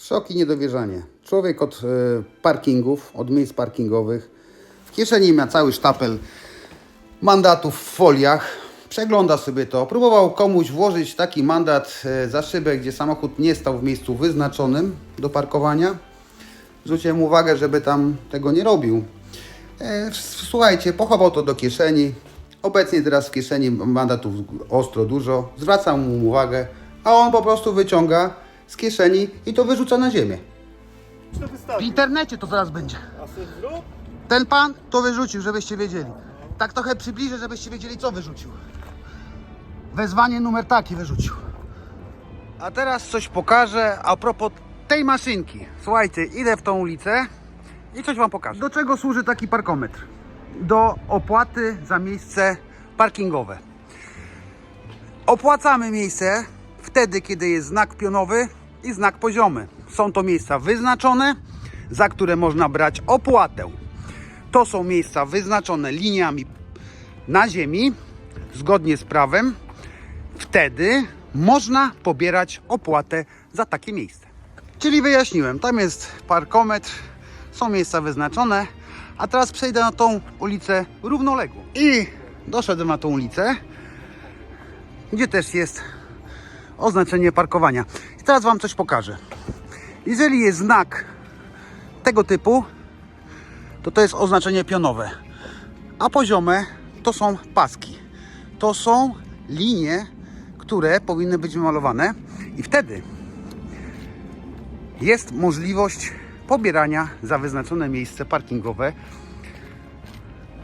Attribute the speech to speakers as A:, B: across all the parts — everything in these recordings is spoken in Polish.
A: Szok i niedowierzanie. Człowiek od e, parkingów, od miejsc parkingowych, w kieszeni ma cały sztapel mandatów w foliach. Przegląda sobie to. Próbował komuś włożyć taki mandat e, za szybę, gdzie samochód nie stał w miejscu wyznaczonym do parkowania. Zwróciłem uwagę, żeby tam tego nie robił. E, Słuchajcie, pochował to do kieszeni. Obecnie teraz w kieszeni mandatów ostro dużo. Zwracam mu uwagę, a on po prostu wyciąga z kieszeni i to wyrzuca na ziemię.
B: to
A: W
B: wystawi.
A: internecie to zaraz będzie.
B: A sobie zrób?
A: Ten pan to wyrzucił, żebyście wiedzieli. Tak trochę przybliżę, żebyście wiedzieli, co wyrzucił. Wezwanie numer taki wyrzucił. A teraz coś pokażę a propos tej maszynki. Słuchajcie, idę w tą ulicę i coś wam pokażę. Do czego służy taki parkometr? Do opłaty za miejsce parkingowe. Opłacamy miejsce wtedy, kiedy jest znak pionowy i znak poziomy. Są to miejsca wyznaczone, za które można brać opłatę. To są miejsca wyznaczone liniami na ziemi, zgodnie z prawem. Wtedy można pobierać opłatę za takie miejsce. Czyli wyjaśniłem, tam jest parkometr, są miejsca wyznaczone, a teraz przejdę na tą ulicę równoległą. I doszedłem na tą ulicę, gdzie też jest oznaczenie parkowania. I teraz Wam coś pokażę. Jeżeli jest znak tego typu, to to jest oznaczenie pionowe, a poziome to są paski. To są linie, które powinny być wymalowane i wtedy jest możliwość pobierania za wyznaczone miejsce parkingowe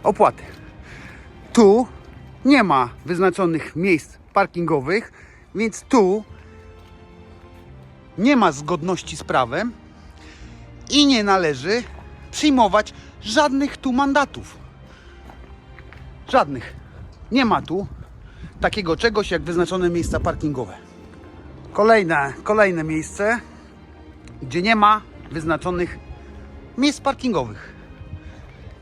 A: opłaty. Tu nie ma wyznaczonych miejsc parkingowych, więc tu nie ma zgodności z prawem i nie należy przyjmować żadnych tu mandatów. Żadnych. Nie ma tu takiego czegoś jak wyznaczone miejsca parkingowe. Kolejne, kolejne miejsce, gdzie nie ma wyznaczonych miejsc parkingowych.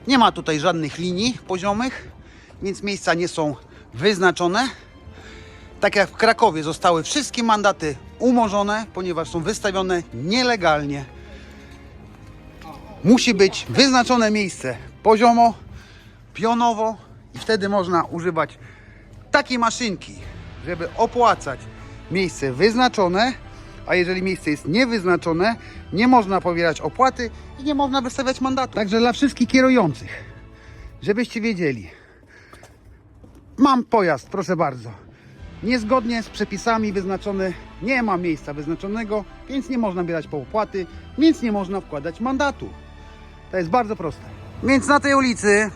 A: Nie ma tutaj żadnych linii poziomych, więc miejsca nie są wyznaczone. Tak jak w Krakowie zostały wszystkie mandaty umorzone, ponieważ są wystawione nielegalnie. Musi być wyznaczone miejsce poziomo, pionowo i wtedy można używać takiej maszynki, żeby opłacać miejsce wyznaczone, a jeżeli miejsce jest niewyznaczone, nie można pobierać opłaty i nie można wystawiać mandatu. Także dla wszystkich kierujących, żebyście wiedzieli, mam pojazd, proszę bardzo. Niezgodnie z przepisami wyznaczony, nie ma miejsca wyznaczonego, więc nie można bierać po opłaty, więc nie można wkładać mandatu. To jest bardzo proste. Więc na tej ulicy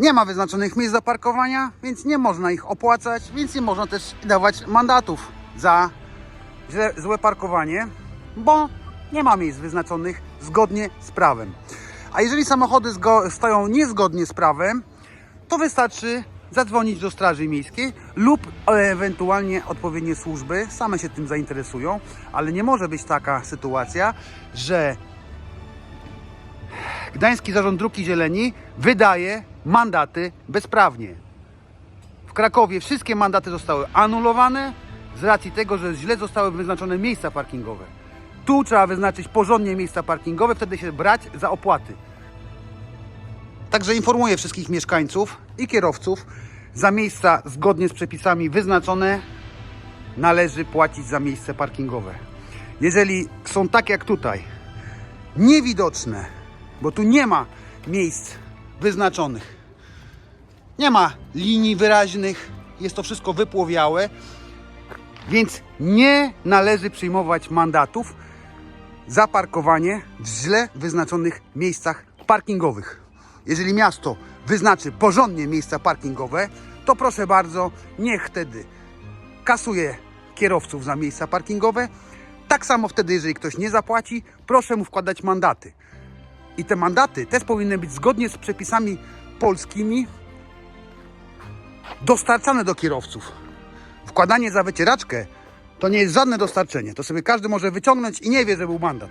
A: nie ma wyznaczonych miejsc do parkowania, więc nie można ich opłacać, więc nie można też dawać mandatów za źle, złe parkowanie, bo nie ma miejsc wyznaczonych zgodnie z prawem. A jeżeli samochody stoją niezgodnie z prawem, to wystarczy zadzwonić do Straży Miejskiej lub ewentualnie odpowiednie służby same się tym zainteresują, ale nie może być taka sytuacja, że Gdański Zarząd Dróg i Zieleni wydaje mandaty bezprawnie. W Krakowie wszystkie mandaty zostały anulowane z racji tego, że źle zostały wyznaczone miejsca parkingowe. Tu trzeba wyznaczyć porządnie miejsca parkingowe, wtedy się brać za opłaty. Także informuję wszystkich mieszkańców i kierowców, za miejsca zgodnie z przepisami wyznaczone należy płacić za miejsce parkingowe. Jeżeli są tak jak tutaj, niewidoczne, bo tu nie ma miejsc wyznaczonych, nie ma linii wyraźnych, jest to wszystko wypłowiałe, więc nie należy przyjmować mandatów za parkowanie w źle wyznaczonych miejscach parkingowych. Jeżeli miasto wyznaczy porządnie miejsca parkingowe, to proszę bardzo, niech wtedy kasuje kierowców za miejsca parkingowe. Tak samo wtedy, jeżeli ktoś nie zapłaci, proszę mu wkładać mandaty. I te mandaty też powinny być zgodnie z przepisami polskimi dostarczane do kierowców. Wkładanie za wycieraczkę to nie jest żadne dostarczenie. To sobie każdy może wyciągnąć i nie wie, że był mandat.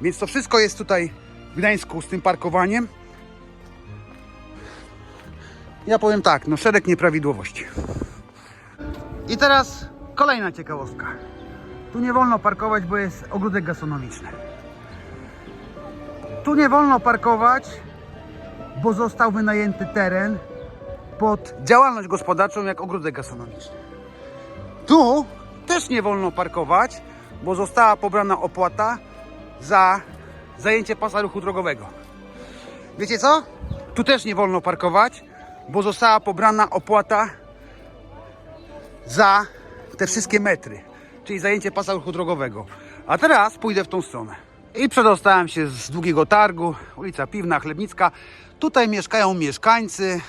A: Więc to wszystko jest tutaj w Gdańsku z tym parkowaniem. Ja powiem tak, no szereg nieprawidłowości. I teraz kolejna ciekawostka. Tu nie wolno parkować, bo jest ogródek gastronomiczny. Tu nie wolno parkować, bo został wynajęty teren pod działalność gospodarczą jak ogródek gastronomiczny. Tu też nie wolno parkować, bo została pobrana opłata za zajęcie pasa ruchu drogowego. Wiecie co? Tu też nie wolno parkować, bo została pobrana opłata za te wszystkie metry, czyli zajęcie pasa ruchu drogowego. A teraz pójdę w tą stronę. I przedostałem się z długiego targu, ulica Piwna, Chlebnicka. Tutaj mieszkają mieszkańcy,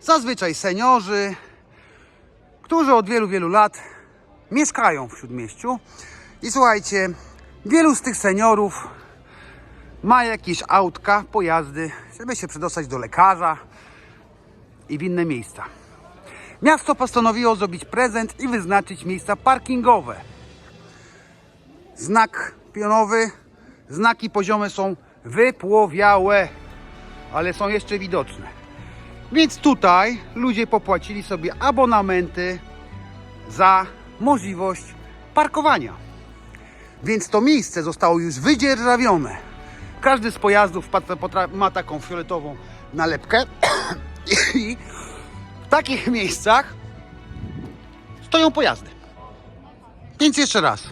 A: zazwyczaj seniorzy, którzy od wielu, wielu lat mieszkają w Śródmieściu. I słuchajcie, wielu z tych seniorów ma jakieś autka, pojazdy, żeby się przedostać do lekarza i w inne miejsca. Miasto postanowiło zrobić prezent i wyznaczyć miejsca parkingowe. Znak pionowy, znaki poziome są wypłowiałe, ale są jeszcze widoczne. Więc tutaj ludzie popłacili sobie abonamenty za możliwość parkowania. Więc to miejsce zostało już wydzierżawione. Każdy z pojazdów ma taką fioletową nalepkę i w takich miejscach stoją pojazdy. Więc jeszcze raz.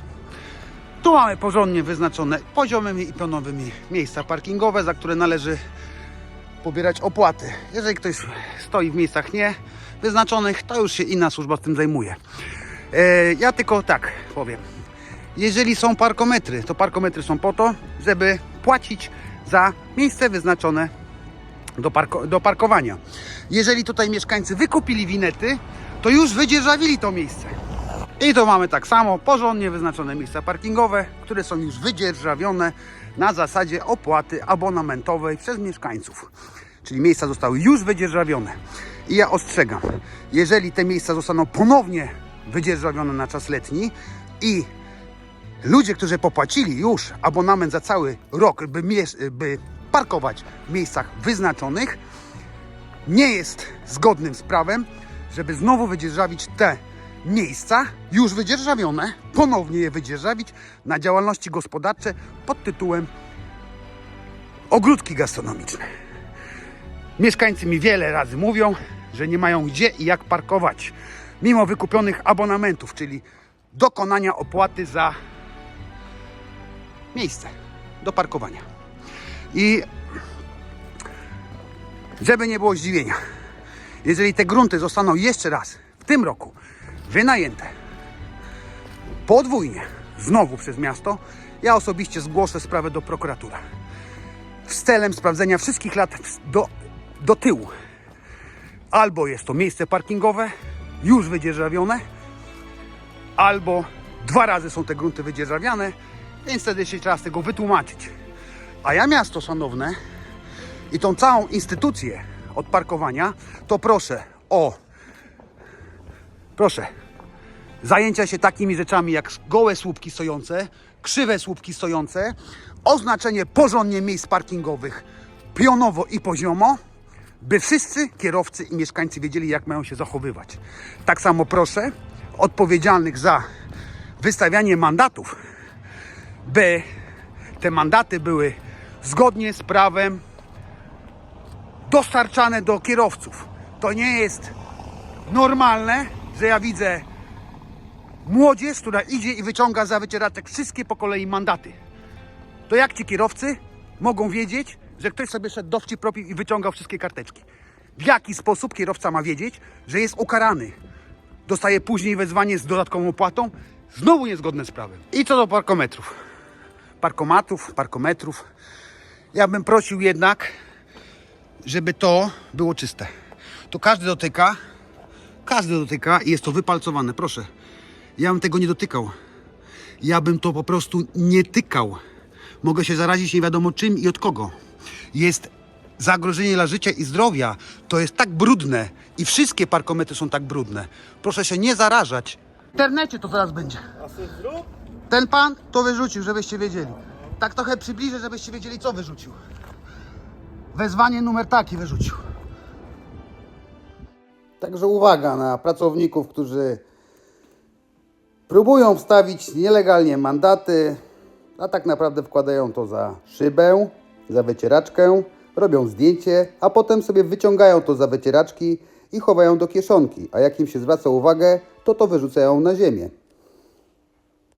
A: Tu mamy porządnie wyznaczone poziomymi i pionowymi miejsca parkingowe, za które należy pobierać opłaty. Jeżeli ktoś stoi w miejscach nie wyznaczonych, to już się inna służba tym zajmuje. E, ja tylko tak powiem. Jeżeli są parkometry, to parkometry są po to, żeby płacić za miejsce wyznaczone do, parko- do parkowania. Jeżeli tutaj mieszkańcy wykupili winety, to już wydzierżawili to miejsce. I to mamy tak samo porządnie wyznaczone miejsca parkingowe, które są już wydzierżawione na zasadzie opłaty abonamentowej przez mieszkańców. Czyli miejsca zostały już wydzierżawione. I ja ostrzegam, jeżeli te miejsca zostaną ponownie wydzierżawione na czas letni i ludzie, którzy popłacili już abonament za cały rok, by, by parkować w miejscach wyznaczonych, nie jest zgodnym z prawem, żeby znowu wydzierżawić te miejsca już wydzierżawione, ponownie je wydzierżawić na działalności gospodarcze pod tytułem ogródki gastronomiczne. Mieszkańcy mi wiele razy mówią, że nie mają gdzie i jak parkować, mimo wykupionych abonamentów, czyli dokonania opłaty za miejsce do parkowania. I żeby nie było zdziwienia, jeżeli te grunty zostaną jeszcze raz w tym roku wynajęte podwójnie znowu przez miasto, ja osobiście zgłoszę sprawę do prokuratury z celem sprawdzenia wszystkich lat do, do tyłu. Albo jest to miejsce parkingowe już wydzierżawione, albo dwa razy są te grunty wydzierżawiane, więc wtedy się trzeba z tego wytłumaczyć. A ja miasto szanowne i tą całą instytucję od parkowania, to proszę o proszę zajęcia się takimi rzeczami jak gołe słupki stojące, krzywe słupki stojące, oznaczenie porządnie miejsc parkingowych pionowo i poziomo, by wszyscy kierowcy i mieszkańcy wiedzieli, jak mają się zachowywać. Tak samo proszę odpowiedzialnych za wystawianie mandatów, by te mandaty były zgodnie z prawem dostarczane do kierowców. To nie jest normalne, że ja widzę młodzież, która idzie i wyciąga za wycieraczek wszystkie po kolei mandaty. To jak ci kierowcy mogą wiedzieć, że ktoś sobie szedł dowcip robił i wyciągał wszystkie karteczki? W jaki sposób kierowca ma wiedzieć, że jest ukarany? Dostaje później wezwanie z dodatkową opłatą? Znowu niezgodne z prawem. I co do parkometrów. Parkomatów, parkometrów. Ja bym prosił jednak, żeby to było czyste. To każdy dotyka, każdy dotyka i jest to wypalcowane. Proszę, ja bym tego nie dotykał. Ja bym to po prostu nie tykał. Mogę się zarazić nie wiadomo czym i od kogo. Jest zagrożenie dla życia i zdrowia. To jest tak brudne i wszystkie parkometry są tak brudne. Proszę się nie zarażać. W internecie to zaraz będzie.
B: A co zrób?
A: Ten pan to wyrzucił, żebyście wiedzieli. Tak trochę przybliżę, żebyście wiedzieli, co wyrzucił. Wezwanie numer taki wyrzucił. Także uwaga na pracowników, którzy Próbują wstawić nielegalnie mandaty, a tak naprawdę wkładają to za szybę, za wycieraczkę, robią zdjęcie, a potem sobie wyciągają to za wycieraczki i chowają do kieszonki, a jak im się zwraca uwagę, to to wyrzucają na ziemię.